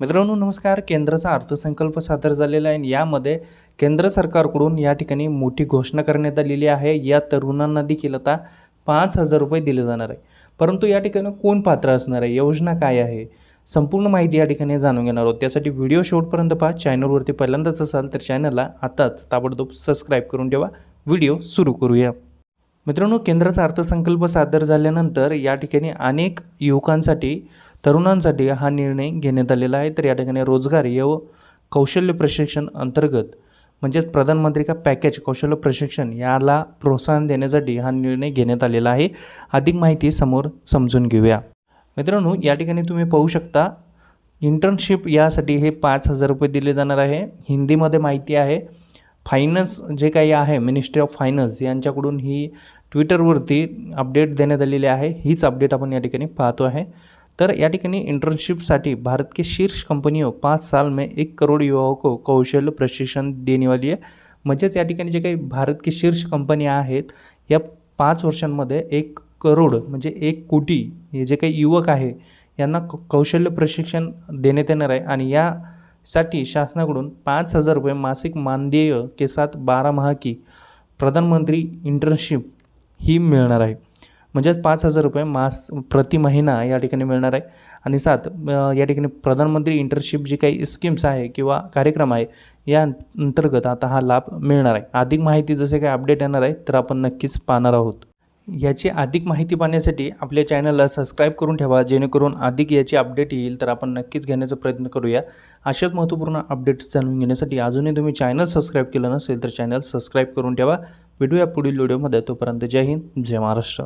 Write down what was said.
मित्रांनो नमस्कार. केंद्राचा अर्थसंकल्प सादर झालेला आहे आणि यामध्ये केंद्र सरकारकडून या ठिकाणी मोठी घोषणा करण्यात आलेली आहे. या तरुणांना देखील आता पाच हजार रुपये दिले जाणार आहे. परंतु या ठिकाणी कोण पात्र असणार आहे? योजना काय आहे? संपूर्ण माहिती या ठिकाणी जाणून घेणार आहोत. त्यासाठी व्हिडिओ शेवटपर्यंत पहा. चॅनलवरती पहिल्यांदाच असाल तर चॅनलला आताच ताबडतोब सबस्क्राईब करून ठेवा. व्हिडिओ सुरू करूया. मित्रांनो केंद्राचा अर्थसंकल्प सादर झाल्यानंतर या ठिकाणी अनेक युवकांसाठी तरुणांसाठी हा निर्णय घेण्यात आलेला आहे. तर या ठिकाणी रोजगार व कौशल्य प्रशिक्षण अंतर्गत म्हणजेच प्रधानमंत्री का पॅकेज कौशल्य प्रशिक्षण याला प्रोत्साहन देण्यासाठी हा निर्णय घेण्यात आलेला आहे. अधिक माहिती समोर समजून घेऊया. मित्रांनो या ठिकाणी तुम्ही पाहू शकता इंटर्नशिप यासाठी हे पाच हजार रुपये दिले जाणार आहे. हिंदीमध्ये माहिती आहे फायनान्स जे काही आहे मिनिस्ट्री ऑफ फायनान्स यांच्याकडून ही ट्विटरवरती अपडेट देण्यात आलेली आहे. हीच अपडेट आपण या ठिकाणी पाहतो आहे. तर या ठिकाणी इंटर्नशिपसाठी भारत के शीर्ष कंपनियों हो, पाच साल में एक करोड युवाओं को हो, कौशल्य प्रशिक्षण देने वाली आहे. म्हणजेच या ठिकाणी जे काही भारत की शीर्ष कंपन्या आहेत या पाच वर्षांमध्ये एक करोड म्हणजे एक कोटी हे जे काही युवक आहे यांना कौशल्य प्रशिक्षण देण्यात येणार आहे. आणि यासाठी शासनाकडून पाच हजार रुपये मासिक मानदेय के साथ बारा महाकी की प्रधानमंत्री इंटर्नशिप ही मिळणार आहे. म्हणजेच पाच हजार रुपये मास प्रति महिना या ठिकाणी मिळणार आहे. आणि सात या ठिकाणी प्रधानमंत्री इंटर्नशिप जी काही स्कीम्स आहे किंवा कार्यक्रम आहे या अंतर्गत आता हा लाभ मिळणार आहे. अधिक माहिती जसे काही अपडेट येणार आहे तर आपण नक्कीच पाहणार आहोत. याची अधिक माहिती पाहण्यासाठी आपल्या चॅनलला सबस्क्राईब करून ठेवा जेणेकरून अधिक याची अपडेट येईल तर आपण नक्कीच घेण्याचा प्रयत्न करूया. अशाच महत्त्वपूर्ण अपडेट्स जाणून घेण्यासाठी अजूनही तुम्ही चॅनल सबस्क्राईब केलं नसेल तर चॅनल सबस्क्राईब करून ठेवा. भेटूया पुढील व्हिडिओमध्ये तोपर्यंत जय हिंद जय महाराष्ट्र.